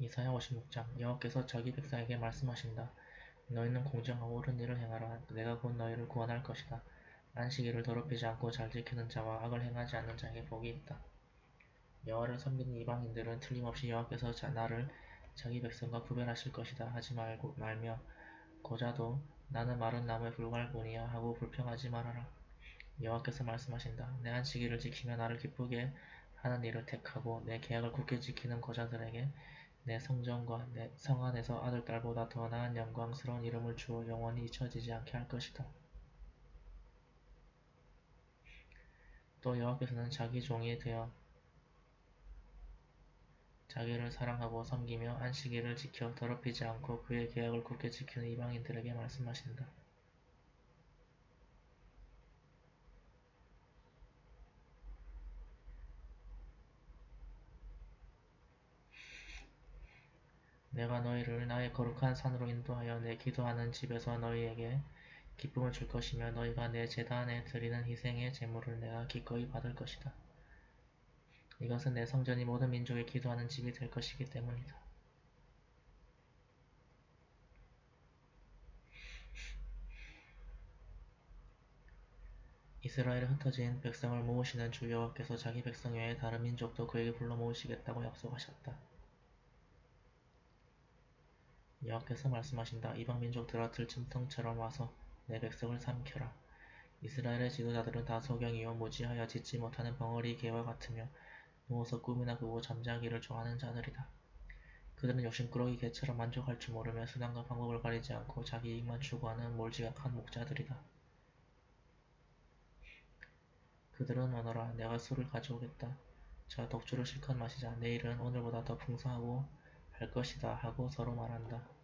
이사야 56장 여호와께서 자기 백성에게 말씀하신다. 너희는 공정하고 옳은 일을 행하라. 내가 곧 너희를 구원할 것이다. 안식일을 더럽히지 않고 잘 지키는 자와 악을 행하지 않는 자에게 복이 있다. 여호와를 섬기는 이방인들은 틀림없이 여호와께서 나를 자기 백성과 구별하실 것이다 하지 말고 말며 고자도 나는 마른 나무에 불과할 뿐이야 하고 불평하지 말아라. 여호와께서 말씀하신다. 내 안식일을 지키며 나를 기쁘게 하는 일을 택하고 내 계약을 굳게 지키는 거자들에게 내 성전과 내 성 안에서 아들 딸보다 더 나은 영광스러운 이름을 주어 영원히 잊혀지지 않게 할 것이다. 또 여호와께서는 자기 종이 되어 자기를 사랑하고 섬기며 안식일을 지켜 더럽히지 않고 그의 계약을 굳게 지키는 이방인들에게 말씀하신다. 내가 너희를 나의 거룩한 산으로 인도하여 내 기도하는 집에서 너희에게 기쁨을 줄 것이며 너희가 내 제단에 드리는 희생의 제물을 내가 기꺼이 받을 것이다. 이것은 내 성전이 모든 민족의 기도하는 집이 될 것이기 때문이다. 이스라엘에 흩어진 백성을 모으시는 주 여호와께서 자기 백성 외에 다른 민족도 그에게 불러 모으시겠다고 약속하셨다. 여호와께서 말씀하신다. 이방 민족 들아 들짐승처럼 와서 내 백성을 삼켜라. 이스라엘의 지도자들은 다 소경이요 무지하여 짖지 못하는 벙어리 개와 같으며 누워서 꿈이나 꾸고 잠자기를 좋아하는 자들이다. 그들은 욕심꾸러기 개처럼 만족할 줄 모르며 수단과 방법을 가리지 않고 자기 이익만 추구하는 몰지각한 목자들이다. 그들은 오너라 내가 술을 가져오겠다. 자 독주를 실컷 마시자. 내일은 오늘보다 더 풍성하고 할 것이다 하고 서로 말한다.